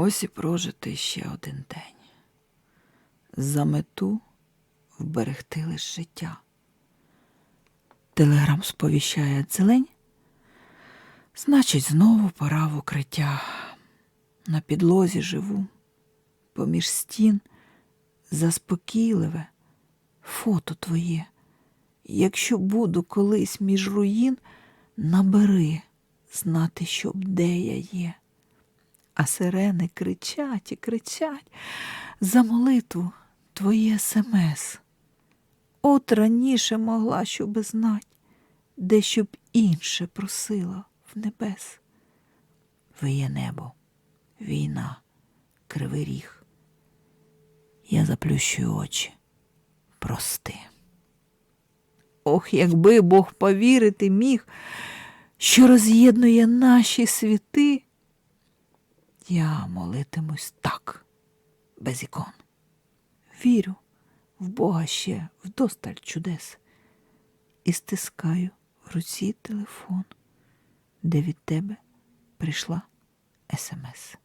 Ось і прожити ще один день. За мету вберегти лиш життя. Телеграм сповіщає дзелень. Значить, знову пора в укриття. На підлозі живу, поміж стін заспокійливе фото твоє. Якщо буду колись між руїн, набери знати, щоб де я є. А сирени кричать і кричать за молитву твоє смс. От раніше могла, щоби знать, де щоб інше просила в небес. Виє небо, війна, кривий ріг. Я заплющую очі. Прости. Ох, якби Бог повірити міг, що роз'єднує наші світи, я молитимусь так, без ікон. Вірю в Бога ще вдосталь чудес і стискаю в руці телефон, де від тебе прийшла смс.